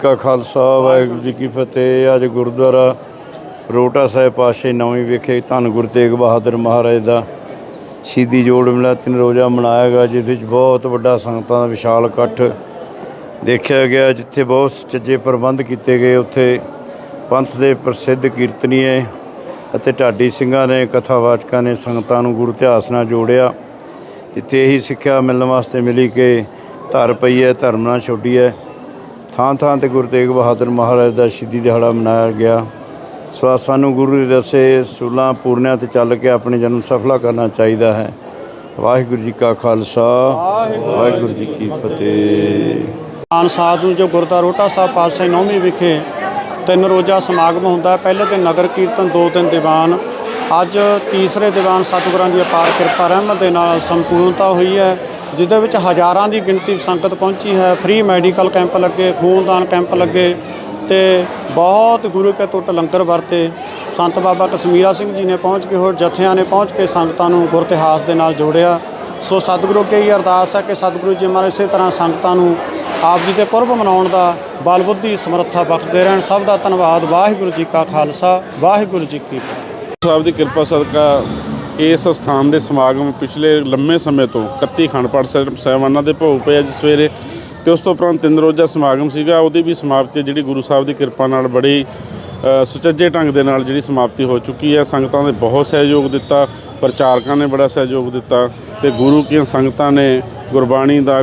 ਕਾ ਖਾਲਸਾ, ਵਾਹਿਗੁਰੂ ਜੀ ਕੀ ਫਤਿਹ। ਅੱਜ ਗੁਰਦੁਆਰਾ ਰੋਟਾ ਸਾਹਿਬ ਪਾਸ਼ੇ ਨੌਵੀਂ ਵਿਖੇ ਧੰਨ ਗੁਰੂ ਤੇਗ ਬਹਾਦਰ ਮਹਾਰਾਜ ਦਾ ਸ਼ਹੀਦੀ ਜੋੜ ਮੇਲਾ ਤਿੰਨ ਰੋਜ਼ਾ ਮਨਾਇਆ ਗਿਆ, ਜਿਸ ਵਿੱਚ ਬਹੁਤ ਵੱਡਾ ਸੰਗਤਾਂ ਦਾ ਵਿਸ਼ਾਲ ਇਕੱਠ ਦੇਖਿਆ ਗਿਆ, ਜਿੱਥੇ ਬਹੁਤ ਚੱਜੇ ਪ੍ਰਬੰਧ ਕੀਤੇ ਗਏ। ਉੱਥੇ ਪੰਥ ਦੇ ਪ੍ਰਸਿੱਧ ਕੀਰਤਨੀਏ ਅਤੇ ਢਾਡੀ ਸਿੰਘਾਂ ਨੇ, ਕਥਾਵਾਚਕਾਂ ਨੇ ਸੰਗਤਾਂ ਨੂੰ ਗੁਰੂ ਇਤਿਹਾਸ ਨਾਲ ਜੋੜਿਆ। ਜਿੱਥੇ ਇਹੀ ਸਿੱਖਿਆ ਮਿਲਣ ਵਾਸਤੇ ਮਿਲੀ ਕਿ ਧਰ ਪਈ ਹੈ, ਧਰਮ ਨਾਲ ਛੋਡੀ ਹੈ। ਥਾਂ ਥਾਂ ਤੇ ਗੁਰੂ ਤੇਗ ਬਹਾਦਰ ਮਹਾਰਾਜ ਦਾ ਸ਼ਹੀਦੀ ਦਿਹਾੜਾ ਮਨਾਇਆ ਗਿਆ। ਸੋ ਸਾਨੂੰ ਗੁਰੂ ਦੇ ਦੱਸੇ ਸੂਲਾਂ ਪੂਰਨਿਆਂ ਤੇ ਚੱਲ ਕੇ ਆਪਣੇ ਜਨਮ ਸਫਲਾ ਕਰਨਾ ਚਾਹੀਦਾ ਹੈ। ਵਾਹਿਗੁਰੂ ਜੀ ਕਾ ਖਾਲਸਾ, ਵਾਹਿਗੁਰੂ ਜੀ ਕੀ ਫਤਿਹ। ਆਨ ਸਾਧ ਨੂੰ ਜੋ ਗੁਰਦੁਆਰਾ ਰੋਟਾ ਸਾਹਿਬ ਪਾਤਸ਼ਾਹੀ ਨੌਵੀਂ ਵਿਖੇ ਤਿੰਨ ਰੋਜ਼ਾ ਸਮਾਗਮ ਹੁੰਦਾ ਹੈ। ਪਹਿਲੇ ਦਿਨ ਨਗਰ ਕੀਰਤਨ, ਦੋ ਦਿਨ ਦੀਵਾਨ। ਅੱਜ ਤੀਸਰੇ ਦੀਵਾਨ ਸਤਿਗੁਰਾਂ ਦੀ ਅਪਾਰ ਕਿਰਪਾ ਰਹਿਮਤ ਦੇ ਨਾਲ ਸੰਪੂਰਨਤਾ ਹੋਈ ਹੈ। ਜਿਹਦੇ ਵਿੱਚ ਹਜ਼ਾਰਾਂ ਦੀ ਗਿਣਤੀ ਸੰਗਤ ਪਹੁੰਚੀ ਹੈ। ਫ੍ਰੀ ਮੈਡੀਕਲ ਕੈਂਪ ਲੱਗੇ, ਖੂਨਦਾਨ ਕੈਂਪ ਲੱਗੇ ਤੇ ਬਹੁਤ ਗੁਰੂ ਕੇ ਟੁੱਟ ਲੰਗਰ ਵਰਤੇ। ਸੰਤ ਬਾਬਾ ਕਸ਼ਮੀਰਾ ਸਿੰਘ ਜੀ ਨੇ ਪਹੁੰਚ ਕੇ ਹੋਰ ਜਥਿਆਂ ਨੇ ਪਹੁੰਚ ਕੇ ਸੰਗਤਾਂ ਨੂੰ ਗੁਰਤਿਹਾਸ ਦੇ ਨਾਲ ਜੋੜਿਆ। ਸੋ ਸਤਿਗੁਰੂ ਕੀ ਹੀ ਅਰਦਾਸ ਹੈ ਕਿ ਸਤਿਗੁਰੂ ਜੀ ਮਹਾਰਾਜ ਇਸੇ ਤਰ੍ਹਾਂ ਸੰਗਤਾਂ ਨੂੰ ਆਪ ਜੀ ਦੇ ਪੁਰਬ ਮਨਾਉਣ ਦਾ ਬਲ ਬੁੱਧੀ ਸਮਰੱਥਾ ਬਖਸ਼ਦੇ ਰਹਿਣ। ਸਭ ਦਾ ਧੰਨਵਾਦ। ਵਾਹਿਗੁਰੂ ਜੀ ਕਾ ਖਾਲਸਾ, ਵਾਹਿਗੁਰੂ ਜੀ ਕੀ ਫਤਿਹ। ਸਾਹਿਬ ਦੀ ਕਿਰਪਾ ਸਦਕਾ ਇਸ ਸਥਾਨ ਦੇ ਸਮਾਗਮ ਪਿਛਲੇ ਲੰਮੇ ਸਮੇਂ ਤੋਂ 31 ਖੰਡ ਪਾਠ ਸਾਹਿਬ ਸਾਹਿਬਾਨਾਂ ਦੇ ਭੋਗ ਪਏ ਅੱਜ ਸਵੇਰੇ ਤੇ ਉਸ ਤੋਂ ਉਪਰੰਤ ਤਿੰਨ ਰੋਜ਼ਾ ਸਮਾਗਮ ਸੀਗਾ, ਉਹਦੀ ਵੀ ਸਮਾਪਤੀ ਜਿਹੜੀ ਗੁਰੂ ਸਾਹਿਬ ਦੀ ਕਿਰਪਾ ਨਾਲ ਬੜੀ ਸੁਚੱਜੇ ਢੰਗ ਦੇ ਨਾਲ ਜਿਹੜੀ ਸਮਾਪਤੀ ਹੋ ਚੁੱਕੀ ਹੈ। ਸੰਗਤਾਂ ਨੇ ਬਹੁਤ ਸਹਿਯੋਗ ਦਿੱਤਾ, ਪ੍ਰਚਾਰਕਾਂ ਨੇ ਬੜਾ ਸਹਿਯੋਗ ਦਿੱਤਾ ਤੇ ਗੁਰੂ ਕੀਆਂ ਸੰਗਤਾਂ ਨੇ ਗੁਰਬਾਣੀ ਦਾ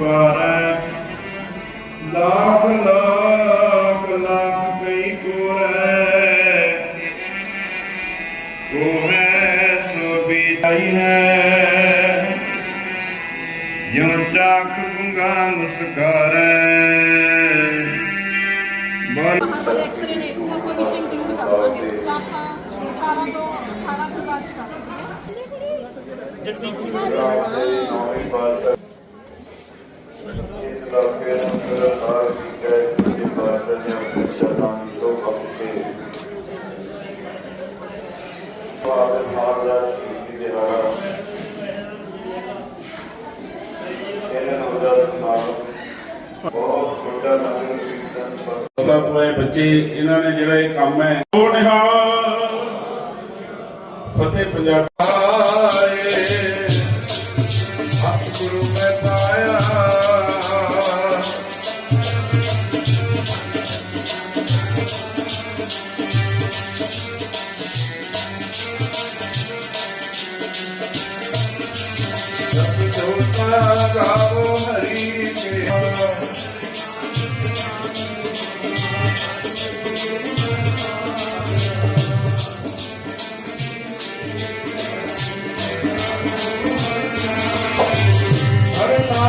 ਪਾਰੈ। ਲੱਖ ਲੱਖ ਲੱਖ ਕਈ ਕੋਰੈ। ਕੋ ਹੈ ਸੋ ਬਿਤਾਈ ਹੈ। ਜਿਉ ਚਾਖ ਗੁੰਗਾ ਮੁਸਕਾਰੈ। ਬਲ। ਐਕਸਰੇ ਨੇ ਉਹ ਆਪਾਂ ਵਿੱਚ ਇੰਕਲੂਡ ਕਰ ਦਾਂਗੇ ਤਾਂ ਆਪਾਂ 18 ਤੋਂ 18000 ਚ ਕਰ ਸਕਦੇ ਹਾਂ। ਬਹੁਤ ਸਭ ਹੋਏ ਬੱਚੇ, ਇਹਨਾਂ ਨੇ ਜਿਹੜਾ ਇਹ ਕੰਮ ਹੈ, ਉਹ ਨਿਹਾਲ ਫਤਿਹ ਪੰਜਾਬ। ਆਏ ਸਤਿਗੁਰੂ ਮੈਂ ਪਾਇਆ। ਜਪ ਜੋਤਾ ਗਾਵੋ ਹਰੀ